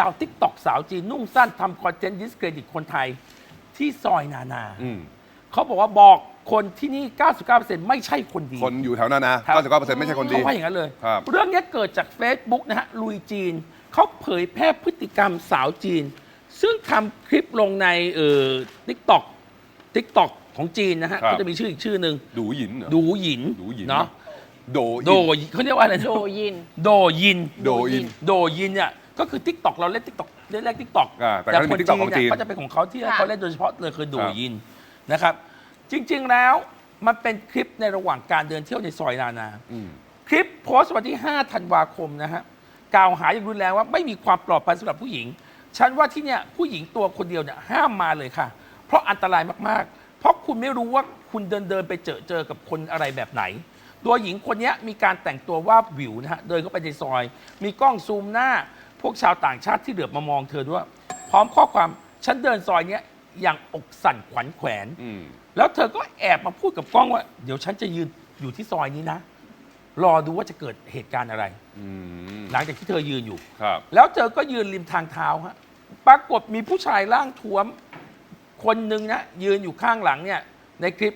ดาวทิกตอกสาวจีนนุ่งสั้นทำคอนเทนต์ดิสเครดิตคนไทยที่ซอยนานา อืมเขาบอกว่าบอกคนที่นี่ 99%ไม่ใช่คนดี คนอยู่แถวนั้นนะครับ 99%ไม่ใช่คนดี เขาว่าอย่างนั้นเลย ครับ เรื่องนี้เกิดจาก Facebook นะฮะลุยจีน เขาเผยแพร่พฤติกรรมสาวจีน ซึ่งทำคลิปลงในเอ่อทิกตอกทิกตอกของจีนนะฮะครับ ก็จะมีชื่ออีกชื่อหนึ่งดูหยินเหรอ ดูหยินดูหยิน เนาะโดโดหยินเขาเรียกว่าอะไรนะโดยิน โดยิน โดยิน โดยินเนี่ย ก็คือทิกตอกเราเล่นทิกตอกเล่นแรกทิกตอกอ่าแต่ก็จะมี TikTok ของจีน ก็จะเป็นของเขาที่ค่ะ เขาเล่นโดยเฉพาะเลยคือโดครับยินนะครับ จริงๆแล้วมันเป็นคลิปในระหว่างการเดินเที่ยวในซอยนานา อืม คลิปโพสต์วันที่ 5 ธันวาคมนะฮะ กล่าวหาอย่างรุนแรงว่าไม่มีความปลอดภัยสำหรับผู้หญิง ฉันว่าที่เนี่ยผู้หญิงตัวคนเดียวเนี่ยห้ามมาเลยค่ะ เพราะอันตรายมากๆ เพราะคุณไม่รู้ว่าคุณเดินเดินๆไปเจอเจอกับคนอะไรแบบไหน ตัวหญิงคนเนี้ยมีการแต่งตัวว่าบวิวนะฮะ เดินเข้าไปในซอย มีกล้องซูมหน้าพ วกชาวต่างชาติที่เหลือบมามองเธอด้วย พร้อมข้อความฉันเดินซอยเนี้ยอย่างอกสั่นขวัญแขวน อืม แล้วเธอก็แอบมาพูดกับกล้องว่า เดี๋ยวฉันจะยืนอยู่ที่ซอยนี้นะ รอดูว่าจะเกิดเหตุการณ์อะไร อืม หลังจากที่เธอยืนอยู่ ครับ แล้วเธอก็ยืนริมทางเท้าฮะ ปรากฏมีผู้ชายร่างท้วม คนหนึ่งนะ ยืนอยู่ข้างหลังเนี่ย ในคลิป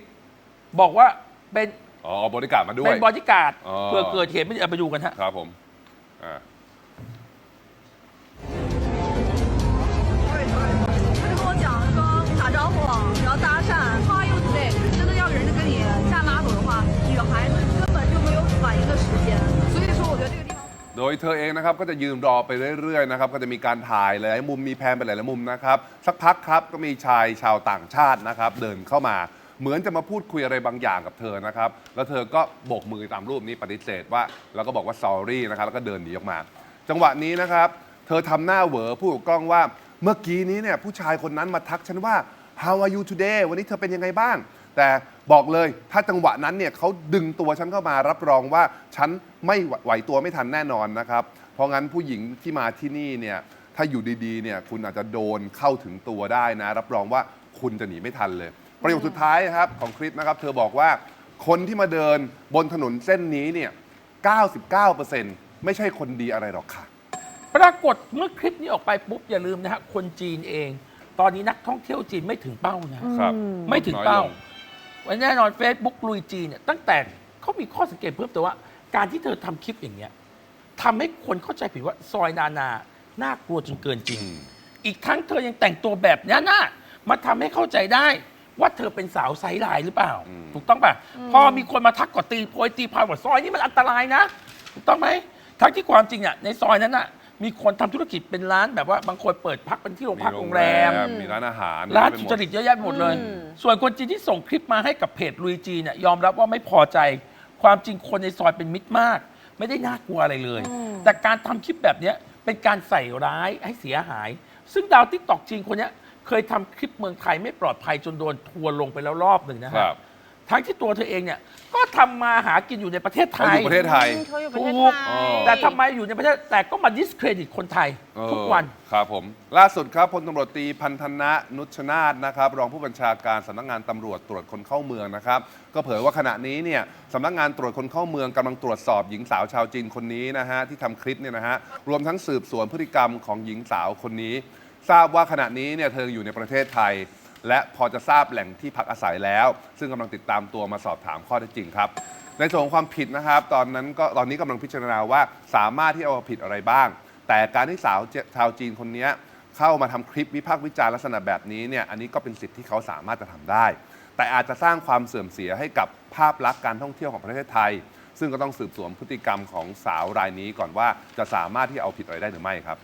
บอกว่าเป็นอ๋อบริการดมาด้วย เป็นบอดี้การ์ดอ๋อ เพื่อเกิดเหตุไม่ดีเอาไปดูกันฮะ ครับผม อ่า โดยเธอเองนะครับก็จะยืนรอไปเรื่อยๆนะครับก็จะมีการถ่ายหลายมุมมีแพนไปหลายมุมนะครับสักพักครับก็มีชายชาวต่างชาตินะครับเดินเข้ามา เหมือนจะมาพูดคุยอะไรบางอย่างกับเธอนะครับแล้วเธอก็โบกมือตามรูปนี้ปฏิเสธว่าแล้วก็บอกว่า sorry นะครับแล้วก็เดินหนีออกมา จังหวะนี้นะครับ เธอทำหน้าเหวอพูดกับกล้องว่าเมื่อกี้นี้เนี่ยผู้ชายคนนั้นมาทักฉันว่า how are you today วันนี้เธอเป็นยังไงบ้าง แต่บอกเลยถ้าจังหวะนั้นเนี่ยเขาดึงตัวฉันเข้ามารับรองว่าฉันไม่ไหวตัวไม่ทันแน่นอนนะครับ เพราะงั้นผู้หญิงที่มาที่นี่เนี่ยถ้าอยู่ดีๆเนี่ยคุณอาจจะโดนเข้าถึงตัวได้นะ รับรองว่าคุณจะหนีไม่ทันเลย ประโยคสุดท้ายนะครับของคลิปนะครับ เธอบอกว่าคนที่มาเดินบนถนนเส้นนี้เนี่ย 99%ไม่ใช่คนดีอะไรหรอกค่ะ ปรากฏเมื่อคลิปนี้ออกไปปุ๊บอย่าลืมนะฮะคนจีนเอง ตอนนี้นักท่องเที่ยวจีนไม่ถึงเป้านะครับไม่ถึงน้อยเป้าลง วันแน่นอน Facebook ลุยจีนเนี่ยตั้งแต่เขามีข้อสังเกตเพิ่มแต่ว่า การที่เธอทำคลิปอย่างเงี้ยทำให้คนเข้าใจผิดว่าซอยนานาน่ากลัวจนเกินจริงอืมอีกทั้งเธอยังแต่งตัวแบบนี้นะมาทำให้เข้าใจได้ว่าเธอเป็นสาวไซส์ไลน์หรือเปล่าถูกต้องป่ะพอมีคนมาทักก็ตีโพยตีพายว่าซอยนี้มันอันตรายนะ ถูกต้องไหมทั้งที่ความจริงอะในซอยนั้นน่ะ มีคนทำธุรกิจเป็นร้านแบบว่าบางคนเปิดพักเป็นที่โรงพักโรงแรม มีร้านอาหารร้านไปสุหมจดริตเยอะแยะไปหมดเลยอืมส่วนคนจีนที่ส่งคลิปมาให้กับเพจลุยจีนเนี่ยยอมรับว่าไม่พอใจ ความจริงคนในซอยเป็นมิตรมาก ไม่ได้น่ากลัวอะไรเลย แต่การทำคลิปแบบเนี้ยเป็นการใส่ร้ายให้เสียหาย ซึ่งดาวติ๊กตอกจีนคนเนี้ยเคยทำคลิปเมืองไทยไม่ปลอดภัยจนโดนทัวร์ลงไปแล้วรอบหนึ่งนะครัฮะ บ ทั้งที่ตัวเธอเองเนี่ยก็ทำมาหากินอยู่ในประเทศไทเขายอยู่ประเทศไทยเขาอยู่ประเทศถูกไทอ๋ยอแต่ทำไมอยู่ในประเทศแต่ก็มาดิสเครดิตคนไทยเออทุกวัน ครับผม ล่าสุดครับพลตำรวจตรีพันธนะนุชนาธนะครับ รองผู้บัญชาการสำนักงานตำรวจตรวจคนเข้าเมืองนะครับ ก็เผยว่าขณะนี้เนี่ยสำนักงานตรวจคนเข้าเมืองกำลังตรวจสอบหญิงสาวชาวจีนคนนี้นะฮะที่ทำคลิปเนี่ยนะฮะรวมทั้งสืบสวนพฤติกรรมของหญิงสาวคนนี้ ทราบว่าขณะนี้เนี่ยเธออยู่ในประเทศไทย และพอจะทราบแหล่งที่พักอาศัยแล้ว ซึ่งกำลังติดตามตัวมาสอบถามข้อเท็จจริงครับ ในส่วนของความผิดนะครับ ตอนนั้นก็ตอนนี้กำลังพิจารณาว่าสามารถที่เอาผิดอะไรบ้าง แต่การที่สาวเจชาวจีนคนนี้เข้ามาทำคลิปวิพากษ์วิจารณ์ลักษณะแบบนี้เนี่ยอันนี้ก็เป็นสิทธิ์ที่เขาสามารถจะทำได้ แต่อาจจะสร้างความเสื่อมเสียให้กับภาพลักษณ์การท่องเที่ยวของประเทศไทย ซึ่งก็ต้องสืบสวนพฤติกรรมของสาวรายนี้ก่อนว่าจะสามารถที่เอาผิดอะไรได้หรือไม่ครับ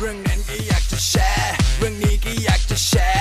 เรื่องนั้นก็อยากจะแชร์ เรื่องนี้ก็อยากจะแชร์